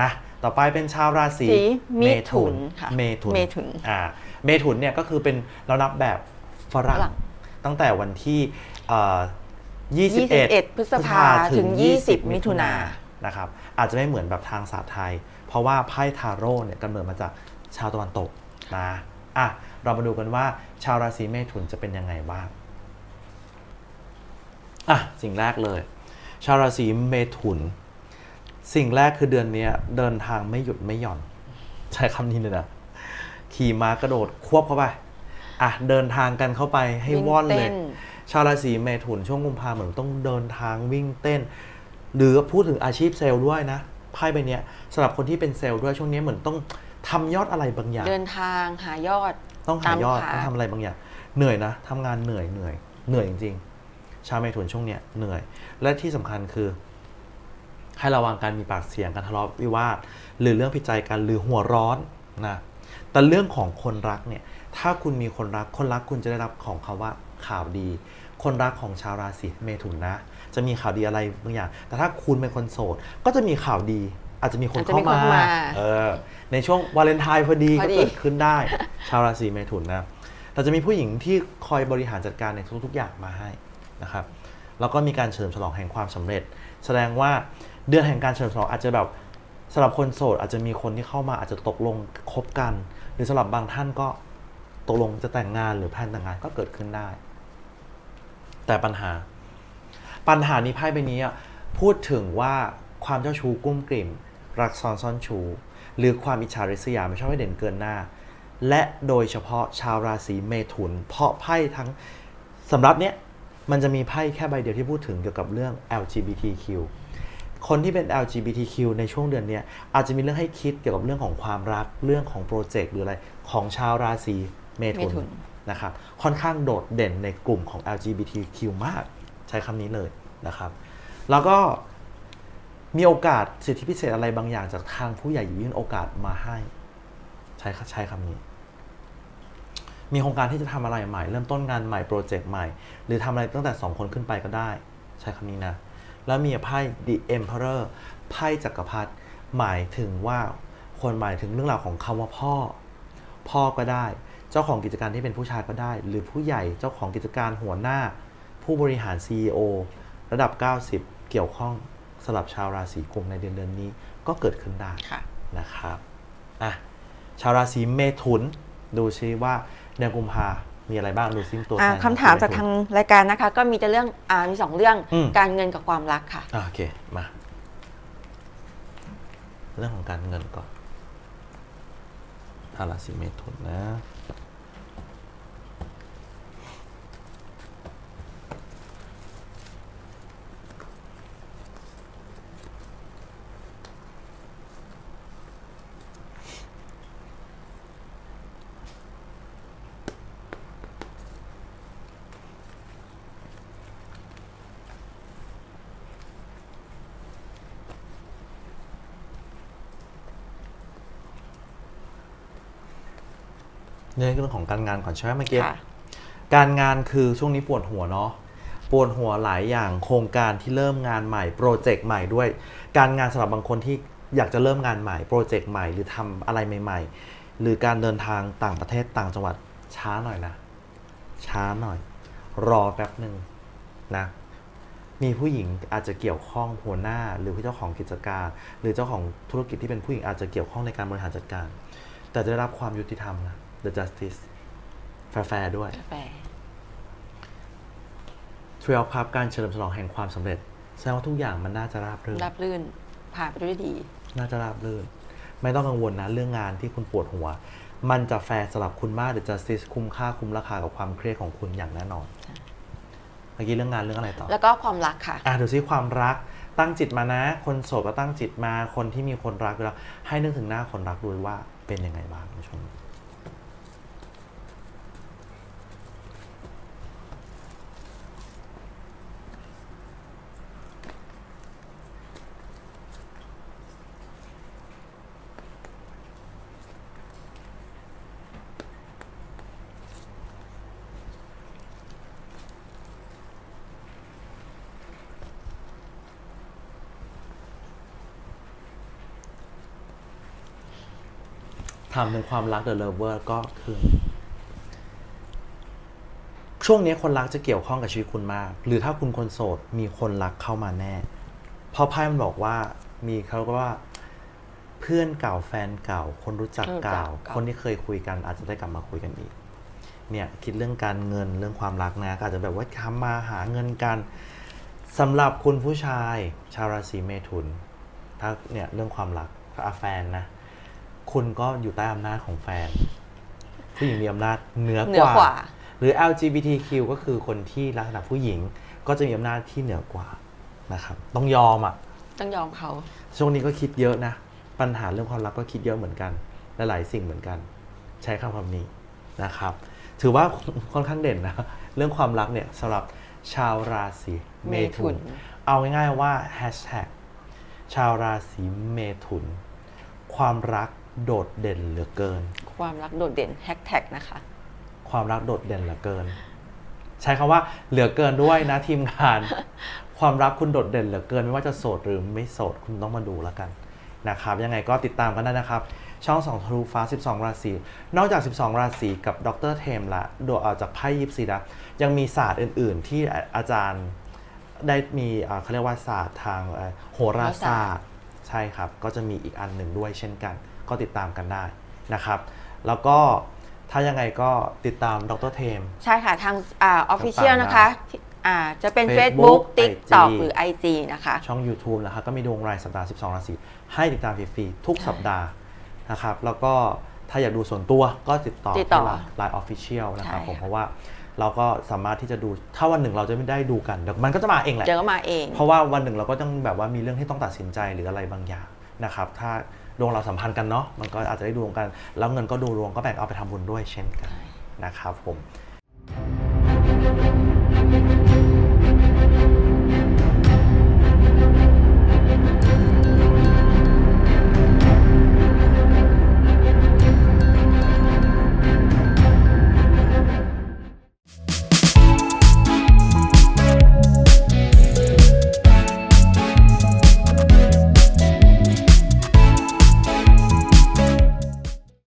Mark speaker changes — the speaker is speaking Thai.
Speaker 1: นะต่อไปเป็นชาวราศี
Speaker 2: สีมิถุนค่ะ
Speaker 1: เมถุน
Speaker 2: เมถุน
Speaker 1: อ่าเมถุนเนี่ยก็คือเป็นเรานับแบบฝรั่ง
Speaker 2: ฝรั่ง
Speaker 1: ตั้งแต่วันที่เอ่อ21
Speaker 2: 21 พฤษภาถึง 20 มิถุนา
Speaker 1: นะครับอาจจะไม่เหมือนแบบทางศาสตร์ไทย เพราะว่าไพ่ทาโร่เนี่ยกำเนิดมาจากชาวตะวันตกนะอะเรามาดูกันว่าชาวราศีเมถุนจะเป็นยังไงบ้างอะสิ่งแรกเลย ชาวราศีเมถุน สิ่งแรกคือเดือนเนี้ยเดินทางไม่หยุดไม่หย่อน ใช้คำนี้เลยนะ ขี่ม้ากระโดดควบเข้าไป อะ เดินทางกันเข้าไปให้
Speaker 2: วิ่ง
Speaker 1: ว่อนเลย
Speaker 2: เต้น
Speaker 1: ชาวราศีเมถุนช่วงกุมภาเหมือนต้องเดินทางวิ่งเต้น หรือพูดถึงอาชีพเซลล์ด้วยนะไพ่ใบเนี้ยสำหรับคนที่เป็นเซลล์ด้วยช่วงนี้เหมือนต้องทำยอดอะไรบางอย่าง
Speaker 2: เดินทางหายอด
Speaker 1: ต้องหายอด
Speaker 2: ตามหา
Speaker 1: ต้องทำอะไรบางอย่าง เหนื่อยนะทำงานเหนื่อยเหนื่อยเหนื่อยจริงๆ ชาวเมถุนช่วงเนี้ยเหนื่อย และที่สำคัญคือ ให้ระวังการมีปากเสียงการทะเลาะวิวาทหรือเรื่องผิดใจกันหรือหัวร้อนนะแต่เรื่องของคนรักเนี่ยถ้าคุณมีคนรักคนรักคุณจะได้รับของเขาว่าข่าวดี คนรักของชาวราศีเมถุนนะ จะมีข่าวดีอะไรบางอย่าง แต่ถ้าคุณเป็นคนโสด ก็จะมีข่าวดี อาจจะมีคน
Speaker 2: อาจจะ
Speaker 1: เข้า
Speaker 2: มีคน
Speaker 1: มา
Speaker 2: เข้ามา
Speaker 1: เออในช่วงวาเลนไทน์พอดี
Speaker 2: พ
Speaker 1: ก็
Speaker 2: อดี
Speaker 1: เกิดขึ้นได้ ชาวราศีเมถุนนะแต่จะมีผู้หญิงที่คอยบริหารจัดการในทุกๆอย่างมาให้นะครับแล้วก็มีการเฉลิมฉลองแห่งความสำเร็จ แสดงว่า เดือนแห่งการเฉลิมฉลองอาจจะแบบสำหรับคนโสดอาจจะมีคนที่เข้ามาอาจจะตกลงคบกัน หรือสำหรับบางท่านก็ตกลงจะแต่งงานหรือแพลนแต่งงานก็เกิดขึ้นได้ แต่ปัญหา ปัญหานี้ไพ่ใบนี้อะพูดถึงว่าความเจ้าชู้กุ้มกลิ่ม รักซ้อนซ่อนชู้หรือความอิจฉาริษยาไม่ชอบให้เด่นเกินหน้า และโดยเฉพาะชาวราศีเมถุน เพราะไพ่ทั้งสำหรับเนี้ยมันจะมีไพ่แค่ใบเดียวที่พูดถึงเกี่ยวกับเรื่อง LGBTQ คนที่เป็น LGBTQ ในช่วงเดือนเนี้ยอาจจะมีเรื่องให้คิดเกี่ยวกับเรื่องของความรักเรื่องของโปรเจกต์หรืออะไรของชาวราศีเมถุ
Speaker 2: เมถุ
Speaker 1: น
Speaker 2: น
Speaker 1: นะครับค่อนข้างโดดเด่นในกลุ่มของ LGBTQ มาก ใช้คำนี้เลยนะครับ แล้วก็มีโอกาสสิทธิพิเศษอะไรบางอย่างจากทางผู้ใหญ่หยิบยื่นโอกาสมาให้ ใช้ใช้คำนี้ มีโครงการที่จะทำอะไรใหม่ เริ่มต้นงานใหม่โปรเจกต์ใหม่ หรือทำอะไรตั้งแต่สองคนขึ้นไปก็ได้ ใช้คำนี้นะ แล้วมีไพ่ The Emperor ไพ่จักรพรรดิหมายถึงว่าคนหมายถึงเรื่องราวของคำว่าพ่อ พ่อก็ได้ เจ้าของกิจการที่เป็นผู้ชายก็ได้ หรือผู้ใหญ่เจ้าของกิจการหัวหน้า ผู้บริหาร CEO ระดับ 90 เกี่ยวข้องสำหรับชาวราศีกุมในเดือนเดือนนี้ก็เกิดขึ้นได้
Speaker 2: ค่ะ
Speaker 1: นะครับอะชาวราศีเมถุน ดูซิว่าเดือนกุมภา มีอะไรบ้างดูซิตัว
Speaker 2: อ่า
Speaker 1: แทน
Speaker 2: คำถามจาก
Speaker 1: เมถุน
Speaker 2: ทางรายการนะคะ ก็มีแต่เรื่องอ่ามีสองเรื่อง
Speaker 1: อืม
Speaker 2: การเงินกับความรักค่ะ
Speaker 1: อะโอเคมาเรื่องของการเงินก่อนชาวราศีเมถุนนะ เรื่องของการงานก่อนใช่ไหมเมื่อกี้
Speaker 2: ค่ะ
Speaker 1: การงานคือช่วงนี้ปวดหัวเนาะปวดหัวหลายอย่างโครงการที่เริ่มงานใหม่โปรเจกต์ใหม่ด้วย การงานสำหรับบางคนที่อยากจะเริ่มงานใหม่โปรเจกต์ใหม่หรือทำอะไรใหม่ ๆ หรือการเดินทางต่างประเทศต่างจังหวัดช้าหน่อยนะ ช้าหน่อย รอแป๊บหนึ่งนะมีผู้หญิงอาจจะเกี่ยวข้องหัวหน้า หรือเจ้าของกิจการ หรือเจ้าของธุรกิจที่เป็นผู้หญิงอาจจะเกี่ยวข้องในการบริหารจัดการ แต่จะได้รับความยุติธรรมนะ the justice แฟร์ๆด้วย
Speaker 2: กาแฟ
Speaker 1: ทรีลพับการเฉลิมฉลองแห่งความสำเร็จ แสดงว่าทุกอย่างมันน่าจะราบรื่น
Speaker 2: รับรื่น ผ่านไปด้วยดี
Speaker 1: น่าจะราบรื่น ไม่ต้องกังวลนะ เรื่องงานที่คุณปวดหัว มันจะแฟร์สำหรับคุณมากหรือจะซิสคุ้มค่าคุ้มราคากับความเครียดของคุณอย่างแน่นอน เมื่อกี้เรื่องงานเรื่องอะไรต่อ
Speaker 2: แล้วก็ความรักค่ะ
Speaker 1: อะดูซิความรักตั้งจิตมานะ คนโสดก็ตั้งจิตมาคนที่มีคนรักแล้วให้นึกถึงหน้าคนรักดูว่าเป็นยังไงบ้างในช่วงนี้ ถามถึงความรัก The Lover ก็คือ ช่วงนี้คนรักจะเกี่ยวข้องกับชีวิตคุณมาก หรือถ้าคุณคนโสดมีคนรักเข้ามาแน่ เพราะไพ่มันบอกว่ามีเขาก็ว่า เพื่อนเก่าแฟนเก่า คนรู้จัก
Speaker 2: คนรู้จัก
Speaker 1: เก่า
Speaker 2: เก่า
Speaker 1: คนที่เคยคุยกันอาจจะได้กลับมาคุยกันอีก เนี่ยคิดเรื่องการเงินเรื่องความรักนะก็อาจจะแบบว่าทำมาหาเงินกันสำหรับคุณผู้ชายชาวราศีเมถุน ถ้าเนี่ยเรื่องความรักถ้าแฟนนะ คุณก็อยู่ใต้อำนาจของแฟน ผู้หญิงมีอำนาจเหนือ
Speaker 2: เหนื
Speaker 1: ก
Speaker 2: อ
Speaker 1: ว่า ก
Speaker 2: ว่า
Speaker 1: หรือ LGBTQ ก็คือคนที่ลักษณะผู้หญิงก็จะมีอำนาจที่เหนือกว่านะครับ ต้องยอมอะ
Speaker 2: ต้องยอมเขา
Speaker 1: ช่วงนี้ก็คิดเยอะนะ ปัญหาเรื่องความรักก็คิดเยอะเหมือนกันและหลายสิ่งเหมือนกัน ใช้คำคำนี้นะครับ ถือว่าค่อนข้างเด่นนะ เรื่องความรักเนี่ยสำหรับชาวราศีเมถุน
Speaker 2: เมถุน
Speaker 1: เอาง่ายๆว่าแฮชแท็กชาวราศีเมถุน ความรัก โดดเด่นเหลือเกิน
Speaker 2: ความรักโดดเด่นแฮชแท็กนะคะ
Speaker 1: ความรักโดดเด่นเหลือเกิน ใช้คำว่าเหลือเกินด้วยนะทีมงาน ความรักคุณโดดเด่นเหลือเกิน ไม่ว่าจะโสดหรือไม่โสดคุณต้องมาดูแล้วกันนะครับ ยังไงก็ติดตามกันได้นะครับ ช่อง2ทะลุฟ้า 12 ราศี นอกจาก 12 ราศีกับดรเทมละโดยออกจากไพ่ยิปซีนะยังมีศาสตร์อื่น ๆ ที่อาอาจารย์ได้มีอ่าเขาเรียกว่าศาสตร์ทางเอ่อโหราศาสตร์ ใช่ครับ ก็จะมีอีกอันหนึ่งด้วยเช่นกัน ก็ติดตามกันได้นะครับ แล้วก็ถ้ายังไงก็ติดตามดรเทม
Speaker 2: ใช่ค่ะ ทางอ่าออฟฟิเชียล
Speaker 1: ต่างๆ
Speaker 2: นะคะที่อ่าจะเป็น
Speaker 1: Facebook
Speaker 2: Facebook TikTok
Speaker 1: IG
Speaker 2: หรือ IG นะคะ
Speaker 1: ช่อง YouTube นะครับก็มีดวงรายสัปดาห์ 12 ราศีให้ติดตามฟรีๆทุกสัปดาห์นะครับ แล้วก็ถ้าอยากดูส่วนตัวก็ติดต่อ
Speaker 2: ติดต่อ
Speaker 1: ที่ไลน์ออฟฟิเชียลนะครับ
Speaker 2: ใช่
Speaker 1: ผม
Speaker 2: ค่ะ
Speaker 1: เพราะว่าเราก็สามารถที่จะดู ถ้าวันหนึ่งเราจะไม่ได้ดูกันเดี๋ยวมันก็จะมาเองแหละ
Speaker 2: เจอก็มาเอง
Speaker 1: เพราะว่าวันหนึ่งเราก็ต้องแบบว่ามีเรื่องที่ต้องตัดสินใจหรืออะไรบางอย่างนะครับ ถ้า ดวงเราสัมพันธ์กันเนาะมันก็อาจจะได้ดวงกัน แล้วเงินก็ดูดวงก็แบ่งเอาไปทำบุญด้วยเช่นกันนะครับผม thank you